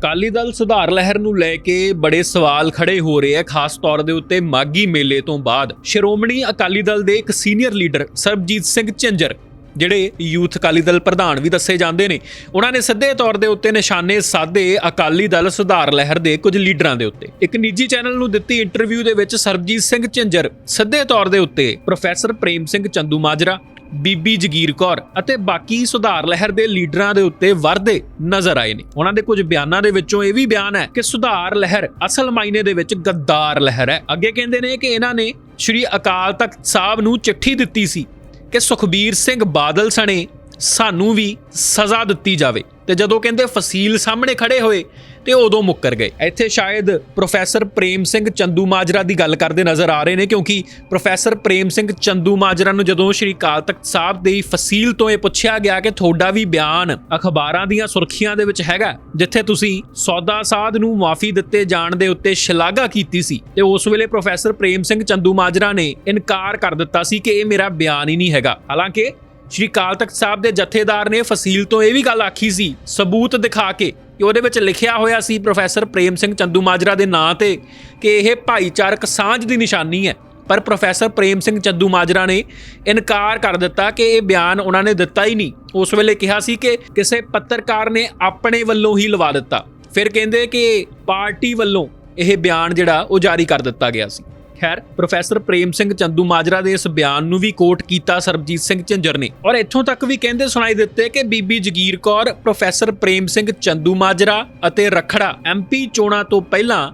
ਅਕਾਲੀ ਦਲ ਸੁਧਾਰ ਲਹਿਰ ਨੂੰ ਲੈ ਕੇ ਬੜੇ ਸਵਾਲ ਖੜੇ ਹੋ ਰਹੇ ਆ, ਖਾਸ ਤੌਰ ਦੇ ਉੱਤੇ ਮਾਗੀ ਮੇਲੇ ਤੋਂ ਬਾਅਦ। ਸ਼੍ਰੋਮਣੀ ਅਕਾਲੀ ਦਲ ਦੇ ਇੱਕ ਸੀਨੀਅਰ ਲੀਡਰ ਸਰਬਜੀਤ ਸਿੰਘ ਝੰਜਰ ਜਿਹੜੇ ਯੂਥ ਅਕਾਲੀ ਦਲ ਪ੍ਰਧਾਨ ਵੀ ਦੱਸੇ ਜਾਂਦੇ ਨੇ, ਉਹਨਾਂ ਨੇ ਸਿੱਧੇ ਤੌਰ ਦੇ ਉੱਤੇ ਨਿਸ਼ਾਨੇ ਸਾਧੇ ਅਕਾਲੀ ਦਲ ਸੁਧਾਰ ਲਹਿਰ ਦੇ ਕੁਝ ਲੀਡਰਾਂ ਦੇ ਉੱਤੇ। ਇੱਕ ਨਿੱਜੀ ਚੈਨਲ ਨੂੰ ਦਿੱਤੀ ਇੰਟਰਵਿਊ ਦੇ ਵਿੱਚ ਸਰਬਜੀਤ ਸਿੰਘ ਝਿੰਜਰ, ਸਿੱਧੇ ਤੌਰ ਦੇ ਉੱਤੇ ਪ੍ਰੋਫੈਸਰ ਪ੍ਰੇਮ ਸਿੰਘ ਚੰਦੂ ਮਾਜਰਾ, ਬੀਬੀ ਜਗੀਰ ਕੌਰ ਅਤੇ ਬਾਕੀ ਸੁਧਾਰ ਲਹਿਰ ਦੇ ਲੀਡਰਾਂ ਦੇ ਉੱਤੇ ਵਰਦੇ ਨਜ਼ਰ ਆਏ ਨੇ। ਉਹਨਾਂ ਦੇ ਕੁਝ ਬਿਆਨਾਂ ਦੇ ਵਿੱਚੋਂ ਇਹ ਵੀ ਬਿਆਨ ਹੈ ਕਿ ਸੁਧਾਰ ਲਹਿਰ ਅਸਲ ਮਾਇਨੇ ਦੇ ਵਿੱਚ ਗੱਦਾਰ ਲਹਿਰ ਹੈ। ਅੱਗੇ ਕਹਿੰਦੇ ਨੇ ਕਿ ਇਹਨਾਂ ਨੇ ਸ਼੍ਰੀ ਅਕਾਲ ਤਖਤ ਸਾਹਿਬ ਨੂੰ ਚਿੱਠੀ ਦਿੱਤੀ ਸੀ ਕਿ ਸੁਖਬੀਰ ਸਿੰਘ ਬਾਦਲ ਸਣੇ ਸਾਨੂੰ ਵੀ ਸਜ਼ਾ ਦਿੱਤੀ ਜਾਵੇ। ਤੇ ਜਦੋਂ ਕਹਿੰਦੇ ਫਸੀਲ ਸਾਹਮਣੇ ਖੜੇ ਹੋਏ, ਤੇ ਉਦੋਂ ਮੁੱਕਰ ਗਏ। ਇੱਥੇ ਸ਼ਾਇਦ ਪ੍ਰੋਫੈਸਰ ਪ੍ਰੇਮ ਸਿੰਘ ਚੰਦੂ ਮਾਜਰਾ ਦੀ ਗੱਲ ਕਰਦੇ ਨਜ਼ਰ ਆ ਰਹੇ ਨੇ, ਕਿਉਂਕਿ ਪ੍ਰੋਫੈਸਰ ਪ੍ਰੇਮ ਸਿੰਘ ਚੰਦੂ ਮਾਜਰਾ ਨੂੰ ਜਦੋਂ ਸ਼੍ਰੀ ਅਕਾਲ ਤਖਤ ਸਾਹਿਬ ਦੀ ਫਸੀਲ ਤੋਂ ਇਹ ਪੁੱਛਿਆ ਗਿਆ ਕਿ ਤੁਹਾਡਾ ਵੀ ਬਿਆਨ ਅਖਬਾਰਾਂ ਦੀਆਂ ਸੁਰਖੀਆਂ ਦੇ ਵਿੱਚ ਹੈਗਾ, ਜਿੱਥੇ ਤੁਸੀਂ ਸੌਦਾ ਸਾਧ ਨੂੰ ਮਾਫੀ ਦਿੱਤੇ ਜਾਣ ਦੇ ਉੱਤੇ ਸ਼ਲਾਘਾ ਕੀਤੀ ਸੀ, ਤੇ ਉਸ ਵੇਲੇ ਪ੍ਰੋਫੈਸਰ ਪ੍ਰੇਮ ਸਿੰਘ ਚੰਦੂ ਮਾਜਰਾ ਨੇ ਇਨਕਾਰ ਕਰ ਦਿੱਤਾ ਸੀ ਕਿ ਇਹ ਮੇਰਾ ਬਿਆਨ ਹੀ ਨਹੀਂ ਹੈਗਾ। ਹਾਲਾਂਕਿ ਸ਼੍ਰੀ ਅਕਾਲ ਤਖਤ ਸਾਹਿਬ ਦੇ ਜਥੇਦਾਰ ਨੇ ਫਸੀਲ ਤੋਂ ਇਹ ਵੀ ਗੱਲ ਆਖੀ ਸੀ, ਸਬੂਤ ਦਿਖਾ ਕੇ ਕਿ ਉਹਦੇ ਵਿੱਚ ਲਿਖਿਆ ਹੋਇਆ ਸੀ ਪ੍ਰੋਫੈਸਰ ਪ੍ਰੇਮ ਸਿੰਘ ਚੰਦੂ ਮਾਜਰਾ ਦੇ ਨਾਂ ਤੇ ਕਿ ਇਹ ਭਾਈਚਾਰਕ ਸਾਂਝ ਦੀ ਨਿਸ਼ਾਨੀ ਹੈ। ਪਰ ਪ੍ਰੋਫੈਸਰ ਪ੍ਰੇਮ ਸਿੰਘ ਚੰਦੂ ਮਾਜਰਾ ਨੇ ਇਨਕਾਰ ਕਰ ਦਿੱਤਾ ਕਿ ਇਹ ਬਿਆਨ ਉਹਨਾਂ ਨੇ ਦਿੱਤਾ ਹੀ ਨਹੀਂ। ਉਸ ਵੇਲੇ ਕਿਹਾ ਸੀ ਕਿ ਕਿਸੇ ਪੱਤਰਕਾਰ ਨੇ ਆਪਣੇ ਵੱਲੋਂ ਹੀ ਲਵਾ ਦਿੱਤਾ। ਫਿਰ ਕਹਿੰਦੇ ਕਿ ਪਾਰਟੀ ਵੱਲੋਂ ਇਹ ਬਿਆਨ ਜਿਹੜਾ ਉਹ ਜਾਰੀ ਕਰ ਦਿੱਤਾ ਗਿਆ ਸੀ। ਖੈਰ, ਪ੍ਰੋਫੈਸਰ ਪ੍ਰੇਮ ਸਿੰਘ ਚੰਦੂ ਮਾਜਰਾ ਦੇ ਇਸ ਬਿਆਨ ਨੂੰ ਵੀ ਕੋਟ ਕੀਤਾ ਸਰਬਜੀਤ ਸਿੰਘ ਝੰਜਰ ਨੇ। ਔਰ ਇੱਥੋਂ ਤੱਕ ਵੀ ਕਹਿੰਦੇ ਸੁਣਾਈ ਦਿੱਤੇ ਕਿ ਬੀਬੀ ਜਗੀਰ ਕੌਰ, ਪ੍ਰੋਫੈਸਰ ਪ੍ਰੇਮ ਸਿੰਘ ਚੰਦੂ ਮਾਜਰਾ ਅਤੇ ਰਖੜਾ ਐਮਪੀ ਚੋਣਾਂ ਤੋਂ ਪਹਿਲਾਂ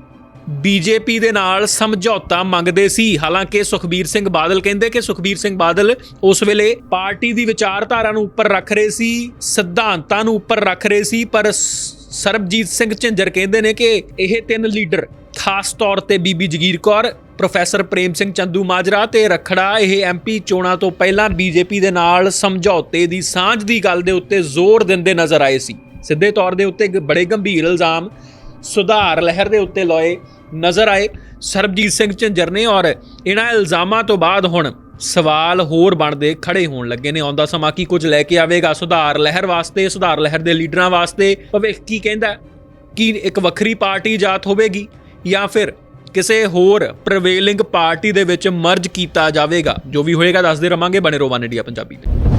ਬੀਜੇਪੀ ਦੇ ਨਾਲ ਸਮਝੌਤਾ ਮੰਗਦੇ ਸੀ। ਹਾਲਾਂਕਿ ਸੁਖਬੀਰ ਸਿੰਘ ਬਾਦਲ ਕਹਿੰਦੇ ਕਿ ਸੁਖਬੀਰ ਸਿੰਘ ਬਾਦਲ ਉਸ ਵੇਲੇ ਪਾਰਟੀ ਦੀ ਵਿਚਾਰਧਾਰਾ ਨੂੰ ਉੱਪਰ ਰੱਖ ਰਹੇ ਸੀ, ਸਿਧਾਂਤਾਂ ਨੂੰ ਉੱਪਰ ਰੱਖ ਰਹੇ ਸੀ, ਪਰ ਸਰਬਜੀਤ ਸਿੰਘ ਝਿੰਜਰ ਕਹਿੰਦੇ ਨੇ ਕਿ ਇਹ ਤਿੰਨ ਲੀਡਰ, ਖਾਸ ਤੌਰ ਤੇ ਬੀਬੀ ਜਗੀਰ ਕੌਰ ਪ੍ਰੋਫੈਸਰ ਪ੍ਰੇਮ ਸਿੰਘ ਚੰਦੂ ਮਾਜਰਾ ਤੇ ਰਖੜਾ, ਇਹ ਐਮਪੀ ਚੋਣਾਂ ਤੋਂ ਪਹਿਲਾਂ ਬੀਜੇਪੀ ਦੇ ਨਾਲ ਸਮਝੌਤੇ ਦੀ ਸਾਂਝ ਦੀ ਗੱਲ ਦੇ ਉੱਤੇ ਜ਼ੋਰ ਦਿੰਦੇ ਨਜ਼ਰ ਆਏ ਸੀ। ਸਿੱਧੇ ਤੌਰ ਦੇ ਉੱਤੇ ਇੱਕ ਬੜੇ ਗੰਭੀਰ ਇਲਜ਼ਾਮ ਸੁਧਾਰ ਲਹਿਰ ਦੇ ਉੱਤੇ ਲਾਏ ਨਜ਼ਰ ਆਏ। ਸਰਬਜੀਤ ਸਿੰਘ ਝੰਜਰ ਨੇ ਔਰ ਇਹਨਾਂ ਇਲਜ਼ਾਮਾਂ ਤੋਂ ਬਾਅਦ ਹੁਣ ਸਵਾਲ ਹੋਰ ਬਣਦੇ ਖੜੇ ਹੋਣ ਲੱਗੇ ਨੇ। ਆਉਂਦਾ ਸਮਾਂ ਕੀ ਕੁਝ ਲੈ ਕੇ ਆਵੇਗਾ ਸੁਧਾਰ ਲਹਿਰ ਵਾਸਤੇ, ਸੁਧਾਰ ਲਹਿਰ ਦੇ ਲੀਡਰਾਂ ਵਾਸਤੇ? ਭਵਿੱਖ ਕੀ ਕਹਿੰਦਾ? ਕਿ ਇੱਕ ਵੱਖਰੀ ਪਾਰਟੀ ਜਾਤ ਹੋਵੇਗੀ ਜਾਂ ਫਿਰ ਕਿਸੇ ਹੋਰ ਪ੍ਰਵੇਲਿੰਗ ਪਾਰਟੀ ਦੇ ਵਿੱਚ ਮਰਜ ਕੀਤਾ ਜਾਵੇਗਾ, ਜੋ ਵੀ ਹੋਏਗਾ, ਦੱਸਦੇ ਰਵਾਂਗੇ ਬਣੇ ਰੋਵਾਨ ਇੰਡੀਆ ਪੰਜਾਬੀ ਤੇ।